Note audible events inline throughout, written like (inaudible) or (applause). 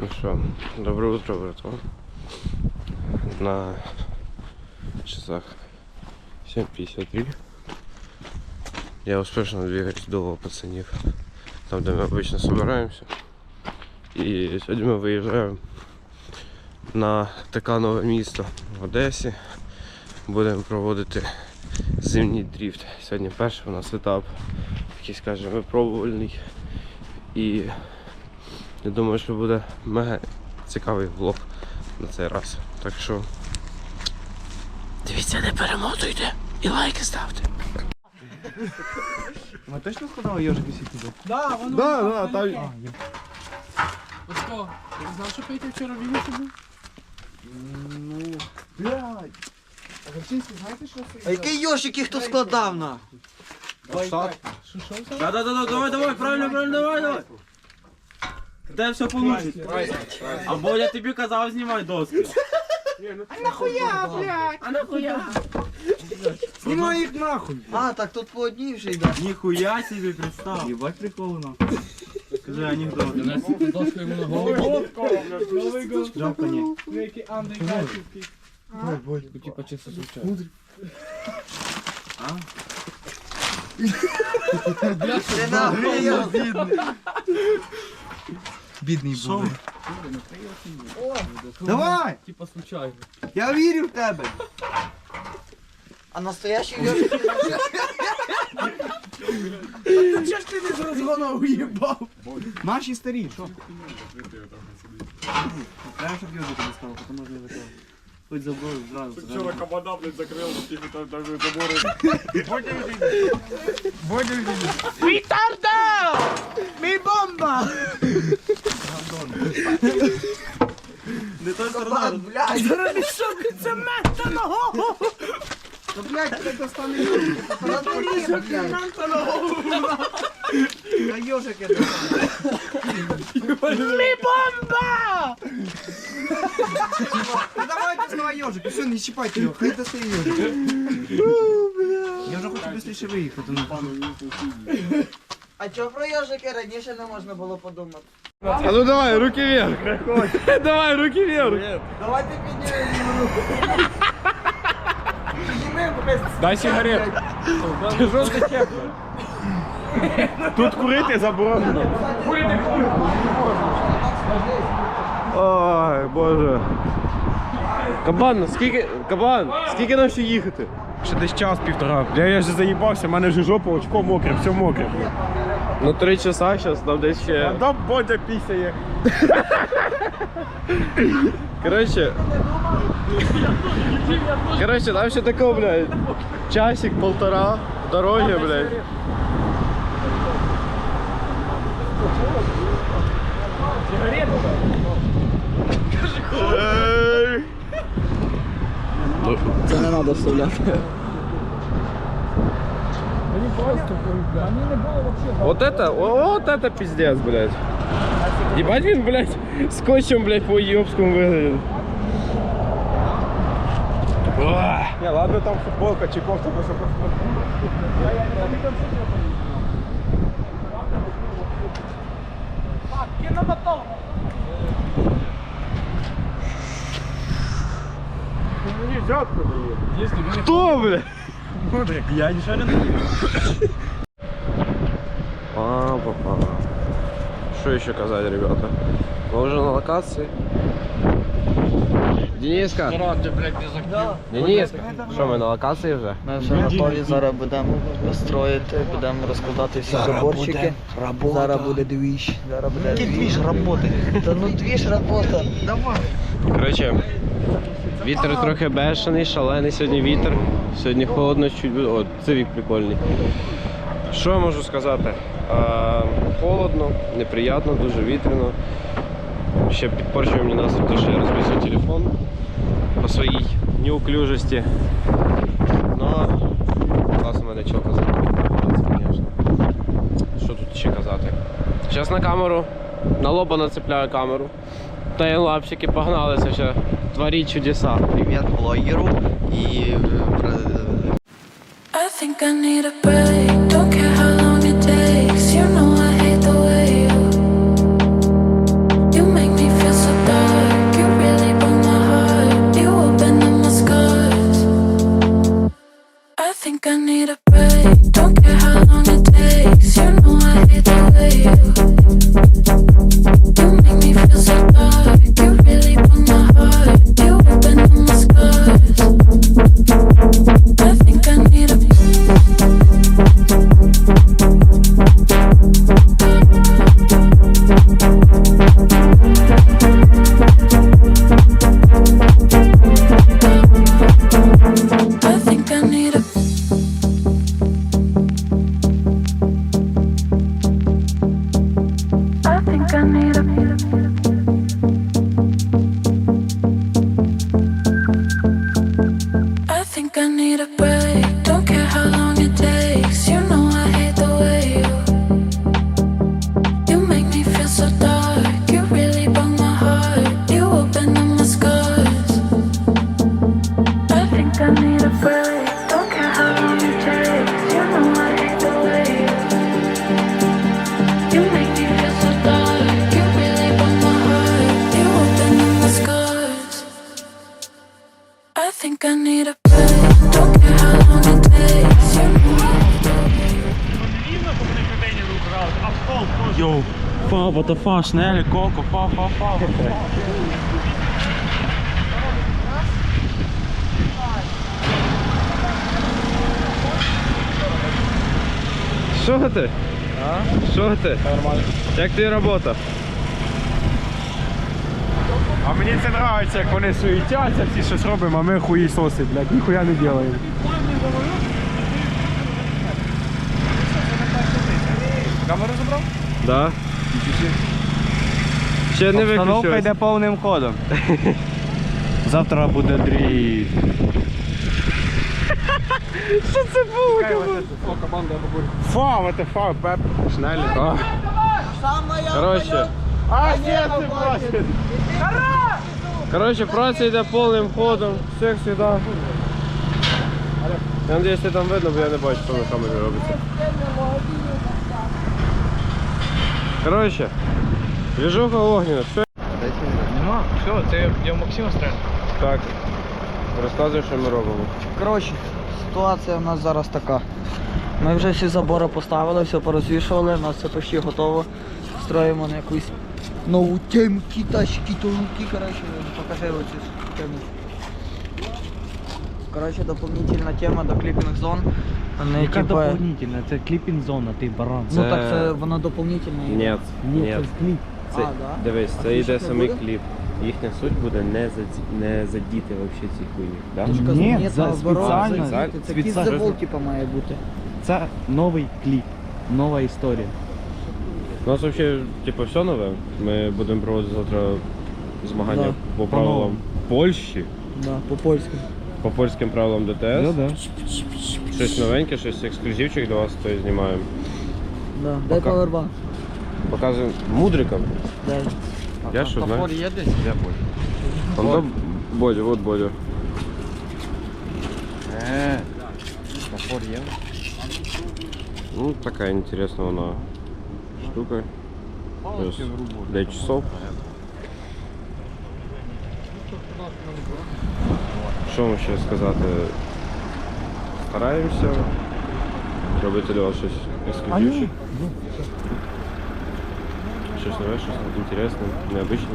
Ну что, доброе утро, братва. На часах 7.53. Я успешно двигаюсь до пацанів, там де ми обычно собираемся. І сьогодні ми виїжджаємо на таке нове місто в Одесі. Будемо проводити зимній дріфт. Сьогодні перший у нас етап, такий скажімо, випробувальний. І я думаю, що буде мега цікавий влог на цей раз. Так що дивіться, не перемотуйте і лайки ставте. Ми точно складали ежик висить туди? Да, воно. Да, да, там- Ось ти знав, що Петя вчора в Вінниці був? Ну, блядь. А Гальчинський, знаєте, що це? А який йошик їх хто складав на? Що, що? Да, да, да, давай, давай, правильно, правильно, давай, давай. Тогда все получится. А Бодя тобі казав знімай доски. Знімай їх нахуй. А, так тут по одній вже йде. Ніхуя собі представ. Єбать прикол нахуй. Скажи анекдот. Дошка йому на голову. Жалко ні. Ну, який Андрій Качівський. Типа чисто звучало. Ти нахуй його бідний. Був. Давай! Типа случайно. Я вірю в тебе. А настоящий йошик? Чого ж ти не з розгону уїбав? Наші старі, що? Треба, щоб йожика не стало, тому можна закрив. Хоч заброю зразу. Вчора кабана, блядь, закрив, тільки там даже забори. Мій бомба! Не той сторона. блядь! Що це мета на голову? Та, блядь, це достане йожика. Натурі, блядь. Мета на голову. Та йожик я достану. Мій бомба! Ну давай доставай йожик, все, не чіпайте його, хай достає йожик. Я вже хочу швидше виїхати. ну. А чого про йожики раніше не можна було подумати? А ну давай, руки вверх. (laughs) Давай, руки вверх. Давайте піднімемо руку. Дай сигарету. Ти жорстко тепло. Тут курити заборонено. Ой, боже. Кабан, скільки. Кабан, скільки нам ще їхати? Ще десь час півтора. Я, я вже заїбався, в мене вже жопа, очко мокре, все мокре. Ну три часа зараз, нам десь ще. Да Бодя пісяє. Короче. Короче, нам ще такого, блядь. Часик, полтора дороги, блядь. Эй. Це не треба вставляти. Вот это, о- вот это пиздец, блядь. Ебать він, блядь, (laughs) скотчем, блядь, по уебскому выглядит. Не, ладно, там футболка чи кофта, бо що Мені взятку дає. Кто, блядь? Мудрик, я не шарю. Папа. Что еще сказать, ребята? Мы уже на локации. Дениска. Дениска. Что, мы на локации уже? Ми вже готові, зараз будемо строїти, будемо розкладати всі заборчики. Зараз буде двіж. Зараз буде двіж роботи. Та ну двіж робота. Давай. Короче, вітер трохи бешений, шалений сьогодні вітер. Сьогодні холодно, чуть. О, це вік прикольний. Що я можу сказати? А, холодно, неприємно, дуже вітряно. Ще підпорчує мені настрій, те, що я розбився телефон по своїй неуклюжості. Ну, класно мене чока забрати, звісно. Що тут ще казати? Зараз на камеру, на лоба нацепляю камеру. Таймлапчики погналися ще. Творіть чудеса. Привіт блогеру і I think I need a break. Don't fuck, шнелі, коко, фа, фа, фа. Що ти? А? Що ти? Нормально. Як тобі робота? А мені це подобається, як вони суетяться, всі щось робимо, а ми хуїсоси, блядь, ніхуя не робимо. Камеру забрав? Да. Ще не Обстановка йде повним ходом. (laughs) Завтра буде дріт. (laughs) Що це було? Фа, what the fuck, пеп. Шнелі. А. Коротше. А, ні, це бачить. Коротше, праця йде повним ходом, як завжди. Я надіюсь, там видно, бо я не бачу, що на камері робиться. Коротше, движуха огняна, все. Нема, все, це я Максима стрельну. Так. Розказуй, що ми робимо. Коротше, ситуація у нас зараз така. Ми вже всі забори поставили, все порозвішували, у нас все почти готово. Строїмо на якусь нову тему, китайські толуки, коротше, покажи оці тему. Коротше, доповнительна тема до кліпінг зон. Вони, Яка типа, доповнительна? Це кліпінг зона, ти баран. ну так це вона доповнительна. Ні, ні. кліп. Це, А, да? Дивись, А це йде самий буде? кліп. Їхня суть буде не, заді... не задіти вообще ці хуйні. Да? Ж Ні, ні, за- наоборот, спеціально, це, це спеціально. the типа, має бути. Це новий кліп, нова історія. У нас взагалі, типу, все нове. Ми будемо проводити завтра змагання Да. по правилам Польщі, Да, по-польськи. по польським правилам ДТС. Ну, да. Щось новеньке, щось ексклюзивчик до вас то знімаємо. Да. Дай Пока. павербанк. Показуємо мудрикам. Дай. Я що знаю. є десь? Я понял. Там до Бодя, от Бодя. Е, топор є? Ну, такая интересная она штука. То есть для часов. Що вам ще сказати? Стараємося робити для вас щось ексклюзивче. Щось нове, щось інтересне, необычне.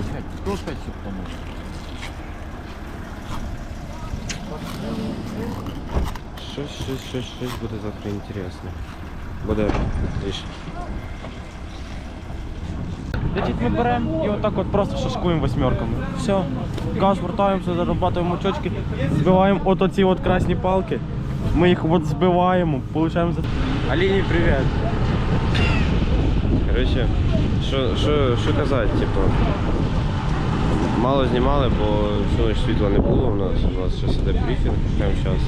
Щось, щось, щось, щось буде завтра інтересне. Буде більше. Значить, ми беремо і отак от просто шашкуємо восьмерками. Все. Газ вертаємося, зарабатуємо очочки, збиваємо от оці от красні палки. Ми їх от збиваємо, получаємо за. Аліні, привіт. Коротше, що, що, що казати, типу. Мало знімали, бо всю ніч світла не було у нас. У нас зараз іде брифінг прямо зараз.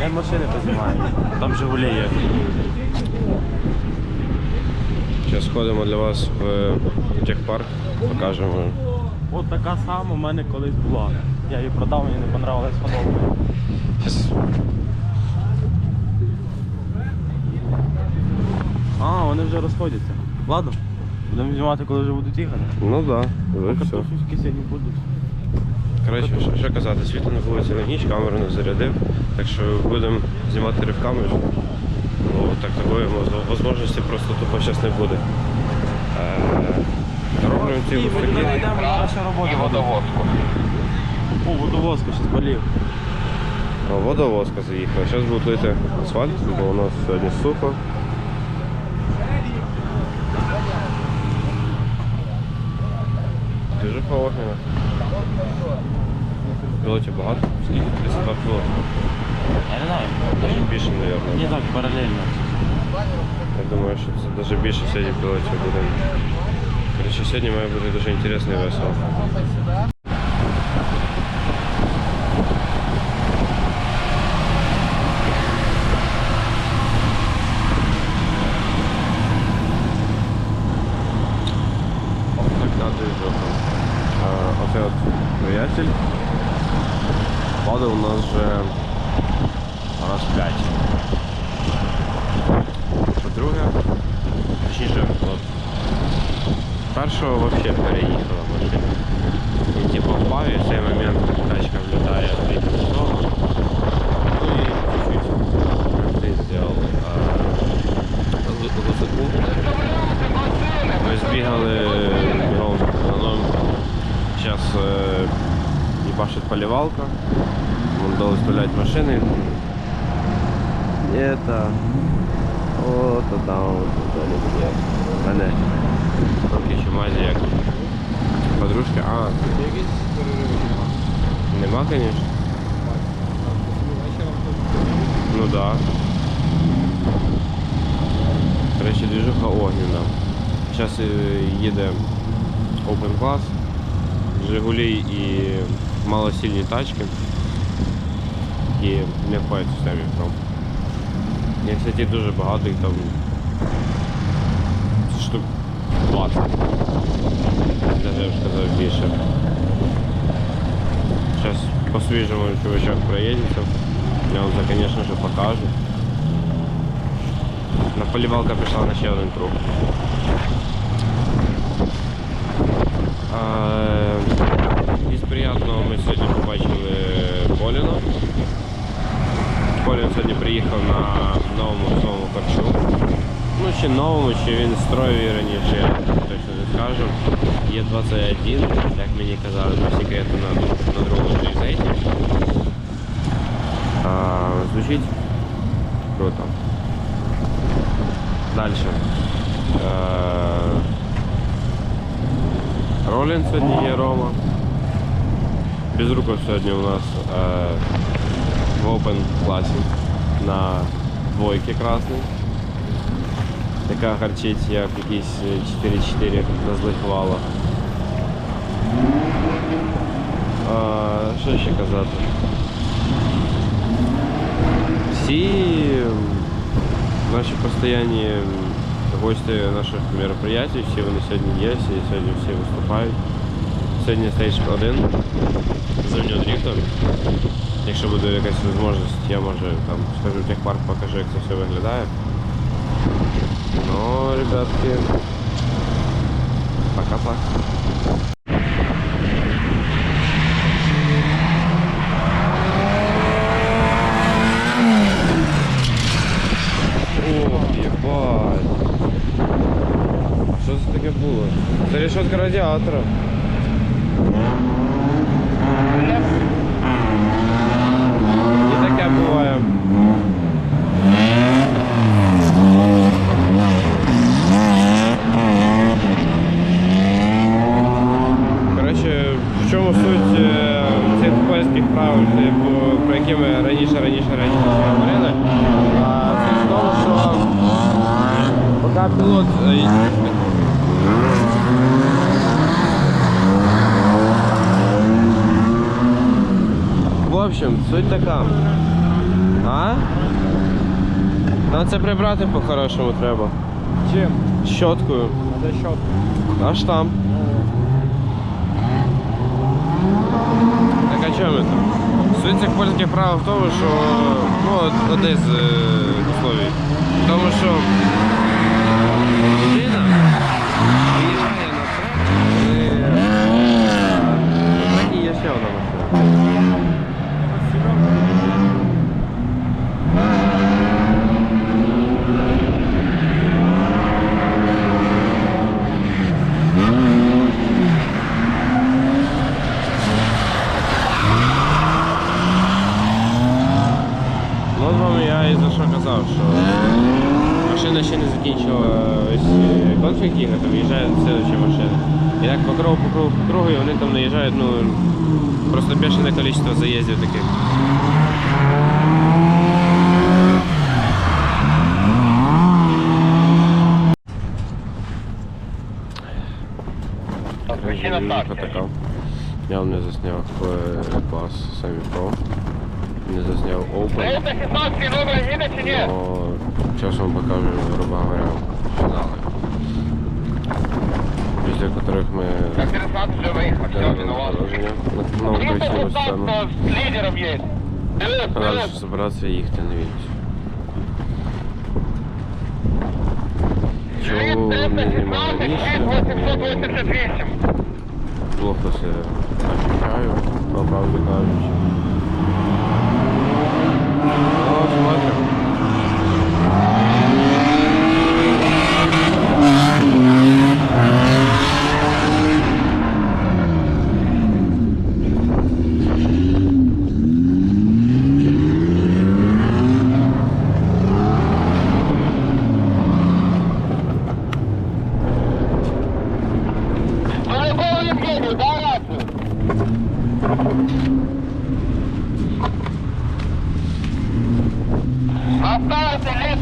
Я машини познімаємо. Там Жигулі є. Зараз ходимо для вас в техпарк, покажемо. От така сама у мене колись була. Я її продав, мені не понравилась подобає. Щас А, вони вже розходяться. Ладно, будемо знімати, коли вже будуть їхати. Ну так, да, все. Картошечки сьогодні будуть. Коротше, що, що казати, світло не було цілу ніч, камеру не зарядив, так що будемо знімати ривками. Ну, так такої можливості просто тупо зараз не буде. Роблю ці І наша робота. водовозку. О, водовозка, щось болів. Водовозка заїхала. Зараз будуть лити асфальт, бо у нас сьогодні сухо. Дуже холодно. Пілотів багато? Скільки? 32 пілотів. Я не знаю. Навіть більше, мабуть. Не так, паралельно. Я думаю, що це навіть більше сьогодні пілотів буде. Коротше, сегодня моя будет очень интересная і весело. Ох, так надо і жопа. А, Оце от приятель падав у нас вже раз п'ять. По-друге, точніше, от, першого вообще переїхала машина. Він типу впав і в цей момент тачка влітає в третю сторону. Ну і чуть-чуть ти зробив висотку. Ми збігали бігом за ним. Зараз е, їбашить поливалка. Вон дали машини. Это вот там вот є. Мене. Трохи чумазі як. Подружка. А, нема, конечно. Ну да. Короче, движуха огненна. Сейчас їде Open Class, Жигулі і малосильні тачки. І не входять в системі пром. Я, кстати, дуже багато їх там штук 20. Даже я б сказав більше. Зараз по-свіжому чувачок проїдеться. Я вам це, звісно ж, покажу. На полівалка пішла на ще один круг. чи новому, чи він строїв її раніше, я точно не скажу. Є 21, як мені казали, по секрету на, на другому зайти. А, звучить круто. Далі. Ролін сьогодні є Рома. Безруков сьогодні у нас е, в Open класі на двойки красний. Така харчить як якісь 4-4 на злих валах. А, що ще казати? Всі м, наші постійні гості наших мероприятий, всі вони сьогодні є, всі сьогодні всі виступають. Сьогодні стейдж один з дріфтом. Якщо буде якась можливість, я може там скажу в техпарк, покажу, як це все виглядає. Ну, ребятки, пока так. Ох, ебать. Що це таке було? Це решетка радіатора. І таке буває. Коротше, в чому суть е, цих польських правил, типу, про які ми раніше, раніше, раніше говорили? А, Це в тому, що поки пілот е, В общем, суть така. А? Нам це прибрати по-хорошому треба. Чим? Щоткою. Де що? Аж там. Так а чому ми там? Суть цих польських правил в тому, що ну, одне з е, условій. Тому, що людина виїжджає на трек, коли на трекі є ще одна машина. Ну, от вам я і за що казав, що машина ще не закінчила ось е, конфлікт їхати, виїжджає слідчі машини. І так по кругу, по кругу, по кругу, і вони там наїжджають, ну, просто бешеное количество заездов таких. Так. Я вам не засняв клас самі про. Не засняв Open. Це 16 номер їде чи ні? Но сейчас вам покажу, грубо говоря, финалы. Делали виноват. положення на нову красиву сцену. 316 з лідером є. Надо собраться и на Вінницю. Чого не знімав 316, раніше? 888. Плохо себе ощущаю, по правді кажучи. Ну, смотрим.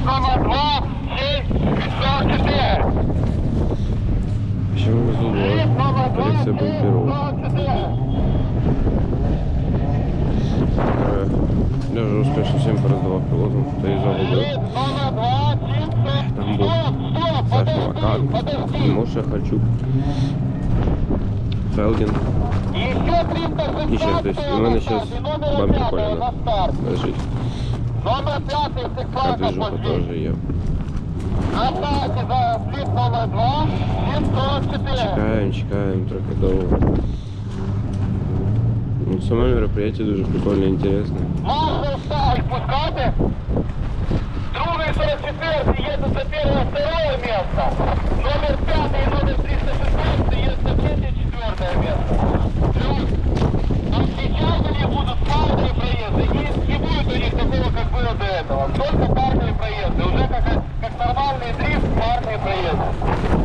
2, перед 6, себе беру? 44. Е, Я вже успішно всім передавав пілотам, та і Ліс загубив. номер 2, 7, Там був Стоп, стоп, Саша подожди, Макар, подожди. Моша Хачук, Фелдін. Еще 316 І ще хтось. І в мене зараз бампер Коляна лежить. Номер 5 А сексуально движуха теж є. Оставьте за слід номер 2, 704. Чекаємо, чекаємо, трохи довго. Ну, саме мероприятие дуже прикольне, інтересне. Можна встать, пускати. Другий 44 едут за первое, второе место. Номер 5 и номер 316 едут за третье, четвертое место. Плюс, а сейчас у них будут парные проезды. И не будет у них такого, как было до этого. Только парные проезды. Уже как, как нормальный дрифт, парные проезды.